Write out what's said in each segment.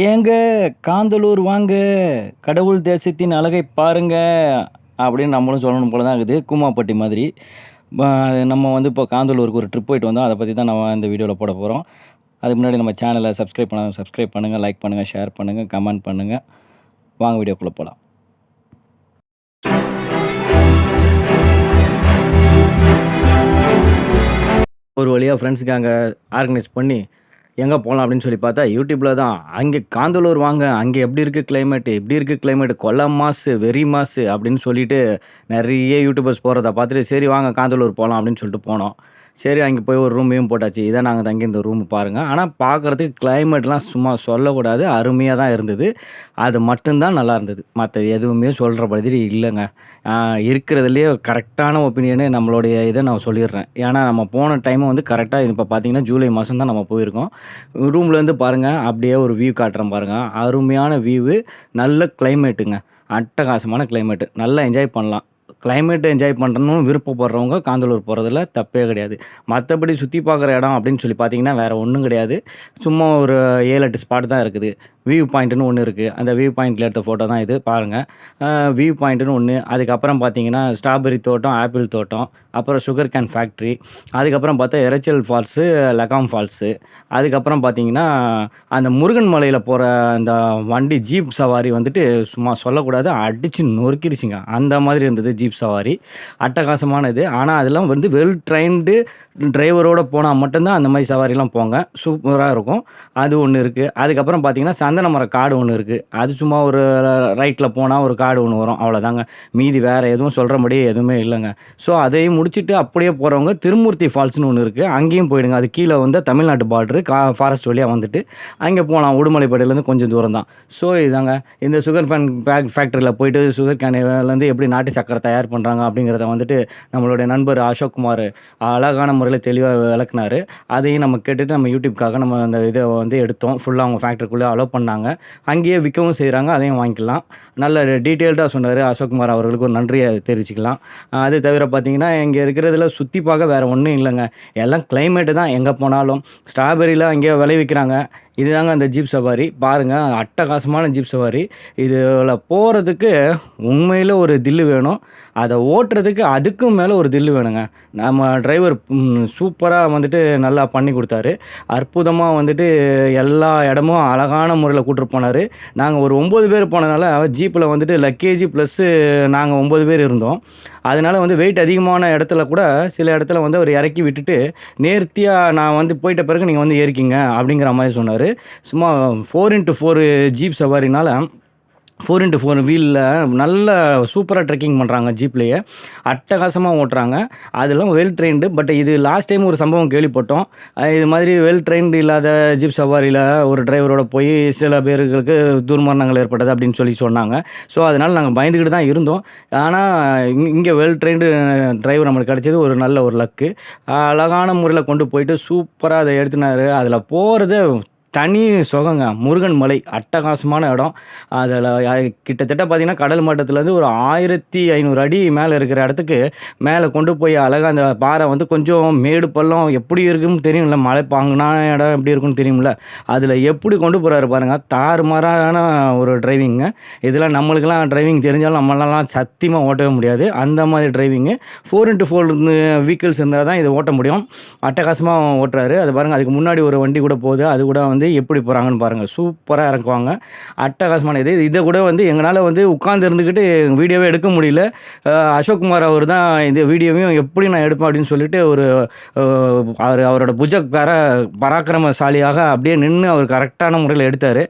ஏங்க காந்தலூர் வாங்க. கடவுள் தேசத்தின் அழகை பாருங்க. அப்படின்னு நம்மளும் சொல்லணும் போல தான் இருக்குது. கூமாப்பட்டி மாதிரி. நம்ம வந்து இப்போ காந்தலூருக்கு ஒரு ட்ரிப் போயிட்டு வந்தோம். அதை பற்றி தான் நம்ம இந்த வீடியோவில் போட போகிறோம் அதுக்கு முன்னாடி நம்ம சேனலை சப்ஸ்கிரைப் பண்ணாங்க சப்ஸ்கிரைப் பண்ணுங்கள் லைக் பண்ணுங்கள் ஷேர் பண்ணுங்கள் கமெண்ட் பண்ணுங்கள் வாங்க வீடியோக்குள்ளே போகலாம் ஒரு வழியாக ஃப்ரெண்ட்ஸுக்கு அங்கே ஆர்கனைஸ் பண்ணி எங்கே போகலாம் அப்படின்னு சொல்லி பார்த்தா யூடியூப்பில் தான். அங்கே காந்தலூர் வாங்க அங்கே எப்படி இருக்குது கிளைமேட்டு இப்படி இருக்குது கிளைமேட் கொல்ல மாசு வெறி மாசு அப்படின்னு சொல்லிட்டு நிறைய யூடியூபர்ஸ் போகிறத பார்த்துட்டு சரி வாங்க காந்தலூர் போகலாம் அப்படின்னு சொல்லிட்டு போனோம். சரி அங்கே போய் ஒரு ரூமையும் போட்டாச்சு. இதை நாங்கள் தங்கி இந்த ரூம் பாருங்கள் ஆனால் பார்க்குறதுக்கு கிளைமேட்லாம் சும்மா சொல்லக்கூடாது. அருமையாக தான் இருந்தது. அது மட்டும்தான் நல்லா இருந்தது. மற்ற எதுவுமே சொல்கிற மாதிரி இல்லைங்க. இருக்கிறதுலேயே இருக்கிறதுலையே கரெக்டான ஒப்பீனியனு நம்மளுடைய இதை நான் சொல்லிடுறேன். ஏன்னா நம்ம போன டைமும் வந்து கரெக்டாக இப்போ பார்த்தீங்கன்னா ஜூலை மாதம் தான் நம்ம போயிருக்கோம். ரூம்லேருந்து பாருங்கள் அப்படியே ஒரு வியூ காட்டுறேன் பாருங்கள் அருமையான வியூவு நல்ல கிளைமேட்டுங்க அட்டகாசமான கிளைமேட்டு நல்லா என்ஜாய் பண்ணலாம். கிளைமேட்டை என்ஜாய் பண்ணணும் விருப்பப்படுறவங்க காந்தலூர் போகிறதுல தப்பே கிடையாது. மற்றபடி சுற்றி பார்க்குற இடம் அப்படின்னு சொல்லி பார்த்தீங்கன்னா வேறு ஒன்றும் கிடையாது. சும்மா ஒரு ஏழு எட்டு ஸ்பாட் தான் இருக்குது. வியூ பாயிண்ட்டுன்னு ஒன்று இருக்குது அந்த வியூ பாயிண்ட்டில் எடுத்த ஃபோட்டோ தான் இது. பாருங்கள் வியூ பாயிண்ட்டுன்னு ஒன்று அதுக்கப்புறம் பார்த்தீங்கன்னா ஸ்ட்ராபெரி தோட்டம் ஆப்பிள் தோட்டம் அப்புறம் சுகர் கேன் ஃபேக்ட்ரி அதுக்கப்புறம் பார்த்தா இரைச்சல் ஃபால்ஸு லகாம் ஃபால்ஸு அதுக்கப்புறம் பார்த்தீங்கன்னா அந்த முருகன் மலையில் போகிற அந்த வண்டி ஜீப் சவாரி வந்துட்டு சும்மா சொல்லக்கூடாது அடித்து நொறுக்கிருச்சுங்க. அந்த மாதிரி இருந்தது ஜீப் சவாரி. அட்டகாசமானது. ஆனால் அதெல்லாம் வந்து வெல் ட்ரைன்டு டிரைவரோட போனால் மட்டும்தான் அந்த மாதிரி சவாரிலாம் போங்க. சூப்பராக இருக்கும். அது ஒன்று இருக்குது அதுக்கப்புறம் பார்த்தீங்கன்னா சந்தன மர காடு ஒன்று இருக்குது அது சும்மா ஒரு ரைட்டில் போனால் ஒரு காடு ஒன்று வரும். அவ்வளோதாங்க மீதி வேறு எதுவும் சொல்கிறபடி எதுவுமே இல்லைங்க. ஸோ அதையும் முடிச்சுட்டு அப்படியே போகிறவங்க திருமூர்த்தி ஃபால்ஸ்னு ஒன்று இருக்குது அங்கேயும் போயிடுங்க. அது கீழே வந்து தமிழ்நாட்டு பார்டரு கா ஃபாரஸ்ட் வழியாக வந்துட்டு அங்கே போகலாம் உடுமலைப்பேட்டையிலேருந்து கொஞ்சம் தூரம் தான் ஸோ இதாங்க இந்த சுகர் ஃபேன் பேக் ஃபேக்ட்ரியில் போயிட்டு சுகர் கேன்லேருந்து எப்படி நாட்டு சக்கரை தயார் பண்ணுறாங்க அப்படிங்கிறத வந்துட்டு நம்மளுடைய நண்பர் அசோக் குமார் அழகான முறையில் தெளிவாக விளக்குனார். அதையும் நம்ம கேட்டுட்டு நம்ம யூடியூப்காக நம்ம அந்த இதை வந்து எடுத்தோம். ஃபுல்லாக அவங்க ஃபேக்ட்ரிக்குள்ளே அலோவ் பண்ணாங்க. அங்கேயே விற்கவும் செய்கிறாங்க அதையும் வாங்கிக்கலாம். நல்ல டீட்டெயில்டாக சொன்னார் அசோக்குமார் அவர்களுக்கு. ஒரு நன்றியை தெரிவிச்சுக்கலாம். அதே அது தவிர பார்த்தீங்கன்னா இங்கே இருக்கிறதுல சுற்றி பார்க்க வேறு ஒன்றும் இல்லைங்க. எல்லாம் கிளைமேட்டு தான். எங்கே போனாலும். ஸ்ட்ராபெரியில் அங்கேயே விளைவிக்கிறாங்க. இதுதாங்க அந்த ஜீப் சவாரி. பாருங்கள் அட்டகாசமான ஜீப் சவாரி. இதில் போகிறதுக்கு உண்மையில் ஒரு தில்லு வேணும். அதை ஓட்டுறதுக்கு அதுக்கும் மேலே ஒரு தில்லு வேணுங்க. நம்ம டிரைவர் சூப்பராக வந்துட்டு நல்லா பண்ணி கொடுத்தாரு. அற்புதமாக வந்துட்டு எல்லா இடமும் அழகான முறையில் கூட்டிட்டு போனார். நாங்கள் ஒரு ஒம்பது பேர் போனதுனால ஜீப்பில் வந்துட்டு லக்கேஜ் ப்ளஸ்ஸு நாங்கள் ஒம்பது பேர் இருந்தோம். அதனால் வந்து வெயிட் அதிகமான இடத்துல கூட சில இடத்துல வந்து அவர் இறக்கி விட்டுட்டு நேர்த்தியாக நான் வந்து போயிட்ட பிறகு நீங்கள் வந்து ஏறிக்கிங்க அப்படிங்கிற மாதிரி சொன்னார். சும்மா ஃபோர் இன்ட்டு ஃபோர் ஜீப் சவாரினால் ஃபோர் இன்ட்டு ஃபோர் வீலில் நல்ல சூப்பராக ட்ரெக்கிங் பண்ணுறாங்க ஜீப்லேயே அட்டகாசமாக ஓட்டுறாங்க. அதெல்லாம் வெல் ட்ரெயின்டு பட் இது லாஸ்ட் டைம் ஒரு சம்பவம் கேள்விப்பட்டோம். இது மாதிரி வெல் ட்ரெயின்டு இல்லாத ஜீப் சவாரியில் ஒரு டிரைவரோட போய் சில பேர்களுக்கு துர்மரணங்கள் ஏற்பட்டது அப்படின்னு சொல்லி சொன்னாங்க. ஸோ அதனால் நாங்கள் பயந்துக்கிட்டு தான் இருந்தோம். ஆனால் இங்கே வெல் ட்ரெயின்டு டிரைவர் நம்மளுக்கு கிடச்சது ஒரு நல்ல ஒரு லக்கு அழகான முறையில் கொண்டு போயிட்டு சூப்பராக அதை எடுத்துனாரு. அதில் போகிறது தனி சுகங்க. முருகன் மலை அட்டகாசமான இடம். அதில் கிட்டத்தட்ட பார்த்தீங்கன்னா கடல் மட்டத்துலேருந்து ஒரு ஆயிரத்தி ஐநூறு அடி மேலே இருக்கிற இடத்துக்கு மேலே கொண்டு போய் அழகாக அந்த பாறை வந்து கொஞ்சம் மேடு பள்ளம் எப்படி இருக்குன்னு தெரியும்ல. மலை பாங்கினா இடம் எப்படி இருக்குன்னு தெரியும்ல. அதில் எப்படி கொண்டு போகிறாரு பாருங்கள் தாறுமாறான ஒரு டிரைவிங்க இதெல்லாம் நம்மளுக்கெல்லாம் டிரைவிங் தெரிஞ்சாலும் நம்மளாலாம் சத்தியமாக ஓட்டவே முடியாது. அந்த மாதிரி driving four into four vehicles இருந்தால் தான் இதை ஓட்ட முடியும். அட்டகாசமாக ஓட்டுறாரு. அது பாருங்கள் அதுக்கு முன்னாடி ஒரு வண்டி கூட போகுது. அது கூட வந்து எப்படி போகிறாங்கன்னு பாருங்கள் சூப்பராக இறக்குவாங்க அட்டகாசமான இது. இதை கூட வந்து எங்களால் வந்து உட்காந்து இருந்துக்கிட்டு வீடியோவே எடுக்க முடியல. அசோக்குமார் அவர் தான் இந்த வீடியோவையும் எப்படி நான் எடுப்பேன் அப்படின்னு சொல்லிட்டு ஒரு அவர் அவரோட புஜ பர பராக்கிரமசாலியாக அப்படியே நின்று அவர் கரெக்டான முறையில் எடுத்தார்.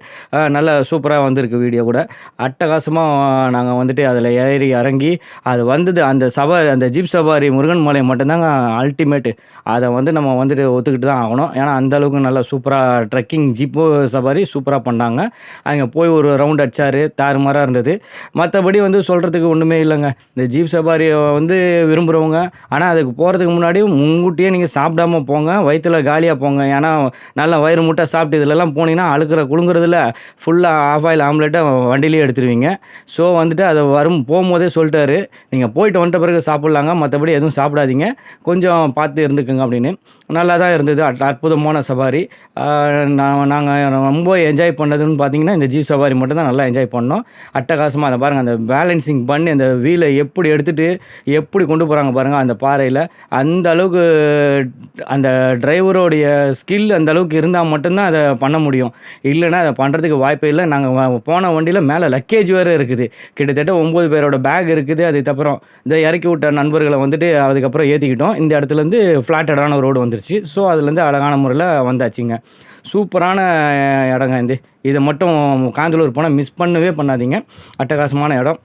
நல்ல சூப்பராக வந்திருக்கு வீடியோ கூட. அட்டகாசமாக நாங்கள் வந்துட்டு அதில் ஏறி இறங்கி அது வந்தது அந்த சவாரி அந்த ஜீப் சவாரி முருகன் மலை மட்டும்தாங்க அல்டிமேட்டு அதை வந்து நம்ம வந்துட்டு ஒத்துக்கிட்டு தான் ஆகணும். ஏன்னா அந்த அளவுக்கு நல்லா சூப்பராக ட்ரெக்கிங் ஜீப்பு சவாரி சூப்பராக பண்ணாங்க. அங்கே போய் ஒரு ரவுண்ட் அடித்தார் தாறுமாறாக இருந்தது. மற்றபடி வந்து சொல்கிறதுக்கு ஒன்றுமே இல்லைங்க. இந்த ஜீப் சவாரி வந்து விரும்புகிறவங்க ஆனால் அதுக்கு போகிறதுக்கு முன்னாடி முன்கூட்டியே நீங்கள் சாப்பிடாம போங்க. வயிற்றுல காலியாக போங்க. ஏன்னா நல்லா வயிறு முட்டை சாப்பிட்டு இதுலலாம் போனீங்கன்னா அழுக்கிற குலுங்குறதுல ஃபுல்லாக ஆஃப் ஆயில் ஆம்லெட்டை வண்டிலேயே எடுத்துருவீங்க. ஸோ வந்துட்டு அதை வரும் போகும்போதே சொல்லிட்டாரு. நீங்கள் போயிட்டு வந்துட்ட பிறகு சாப்பிட்லாங்க. மற்றபடி எதுவும் சாப்பிடாதீங்க. கொஞ்சம் பார்த்து இருந்துக்குங்க அப்படின்னு. நல்லா தான் இருந்தது. அட்- அற்புதமான சவாரி. நான் நாங்கள் ரொம்ப என்ஜாய் பண்ணதுன்னு பார்த்தீங்கன்னா இந்த ஜீப் சவாரி மட்டும் தான் நல்லா என்ஜாய் பண்ணோம். அட்டகாசமாக அதை பாருங்கள் அந்த பேலன்சிங் பண்ணி அந்த வீலை எப்படி எடுத்துகிட்டு எப்படி கொண்டு போகிறாங்க பாருங்கள் அந்த பாறையில். அந்த அளவுக்கு அந்த டிரைவரோடைய ஸ்கில் அந்த அளவுக்கு இருந்தால் மட்டும்தான் அதை பண்ண முடியும். இல்லைன்னா அதை பண்ணுறதுக்கு வாய்ப்பே இல்லை. நாங்கள் போன வண்டியில் மேலே லக்கேஜ் வேறு இருக்குது. கிட்டத்தட்ட ஒம்பது பேரோட பேக் இருக்குது. அதுக்கப்புறம் இந்த இறக்கி விட்ட நண்பர்களை வந்துட்டு அதுக்கப்புறம் ஏற்றிக்கிட்டோம் இந்த இடத்துலேருந்து ஃப்ளாட்டடான ரோடு வந்துருச்சு. ஸோ அதுலேருந்து அழகான முறையில் வந்தாச்சுங்க. சூப்பரான இடங்க இது. இதை மட்டும் காந்தலூர் போனால் மிஸ் பண்ணவே பண்ணாதீங்க. அட்டகாசமான இடம்.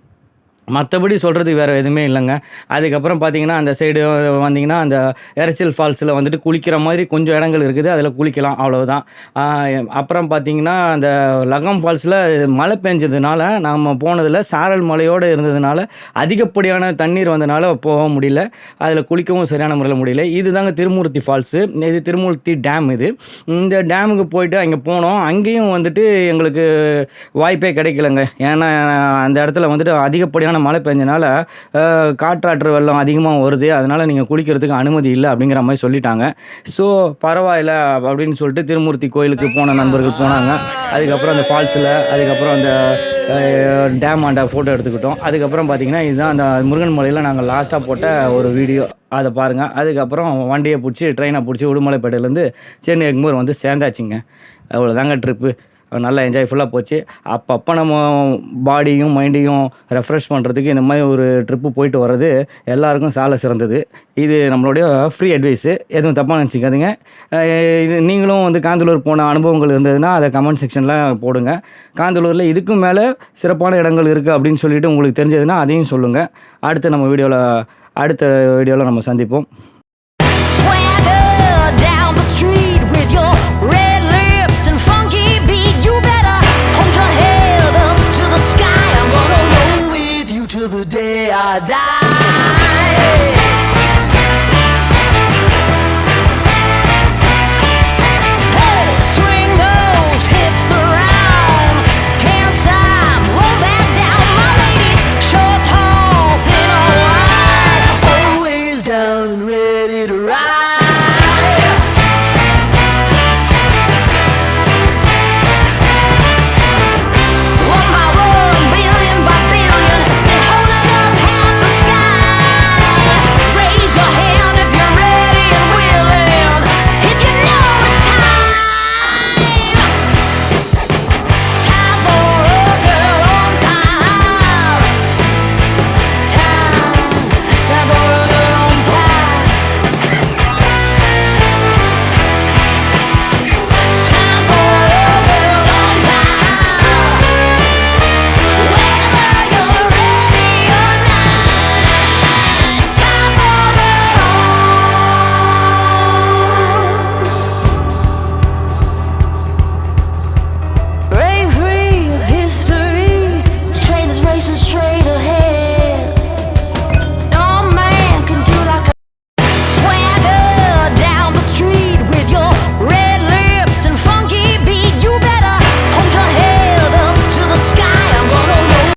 மற்றபடி சொல்கிறது வேறு எதுவுமே இல்லைங்க. அதுக்கப்புறம் பார்த்தீங்கன்னா அந்த சைடு வந்தீங்கன்னா அந்த எரச்சல் ஃபால்ஸில் வந்துட்டு குளிக்கிற மாதிரி கொஞ்சம் இடங்கள் இருக்குது. அதில் குளிக்கலாம் அவ்வளோதான் அப்புறம் பார்த்தீங்கன்னா அந்த லகம் ஃபால்ஸில் மழை பெஞ்சதுனால நாம் போனதில் சாரல் மலையோடு இருந்ததுனால அதிகப்படியான தண்ணீர் வந்தனால போக முடியல. அதில் குளிக்கவும் சரியான முறையில் முடியல. இதுதாங்க திருமூர்த்தி ஃபால்ஸு இது திருமூர்த்தி டேம் இது. இந்த டேமுக்கு போயிட்டு அங்கே போனோம். அங்கேயும் வந்துட்டு எங்களுக்கு வாய்ப்பே கிடைக்கலங்க. ஏன்னா அந்த இடத்துல வந்துட்டு அதிகப்படியான மழை பெஞ்சனால காற்றாற்று வெள்ளம் அதிகமாக வருது. அதனால் நீங்கள் குளிக்கிறதுக்கு அனுமதி இல்லை அப்படிங்கிற மாதிரி சொல்லிட்டாங்க. ஸோ பரவாயில்ல அப்படின்னு சொல்லிட்டு திருமூர்த்தி கோயிலுக்கு போன நண்பர்கள் போனாங்க. அதுக்கப்புறம் அந்த ஃபால்ஸில் அதுக்கப்புறம் அந்த டேம் ஆண்ட ஃபோட்டோ எடுத்துக்கிட்டோம். அதுக்கப்புறம் பார்த்தீங்கன்னா இதுதான் அந்த முருகன் மலையில் நாங்கள் லாஸ்ட்டாக போட்ட ஒரு வீடியோ. அதை பாருங்கள் அதுக்கப்புறம் வண்டியை பிடிச்சி ட்ரெயினை பிடிச்சி உடுமலைப்பேட்டையிலேருந்து சென்னை எக்மூர் வந்து சேர்ந்தாச்சுங்க. அவ்வளோதாங்க ட்ரிப்பு நல்லா என்ஜாய்ஃபுல்லாக போச்சு. அப்பப்போ நம்ம பாடியும் மைண்டையும் ரெஃப்ரெஷ் பண்ணுறதுக்கு இந்த மாதிரி ஒரு ட்ரிப்பு போயிட்டு வர்றது எல்லாருக்கும் சால சிறந்தது. இது நம்மளுடைய ஃப்ரீ அட்வைஸு எதுவும் தப்பாக நினச்சிக்காதீங்க. இது நீங்களும் வந்து காந்தலூர் போன அனுபவங்கள் இருந்ததுன்னா அதை கமெண்ட் செக்ஷனில் போடுங்க. காந்தலூரில் இதுக்கும் மேலே சிறப்பான இடங்கள் இருக்குது அப்படின்னு சொல்லிட்டு உங்களுக்கு தெரிஞ்சதுன்னா அதையும் சொல்லுங்கள் அடுத்து நம்ம வீடியோவில் அடுத்த வீடியோவில் நம்ம சந்திப்போம்.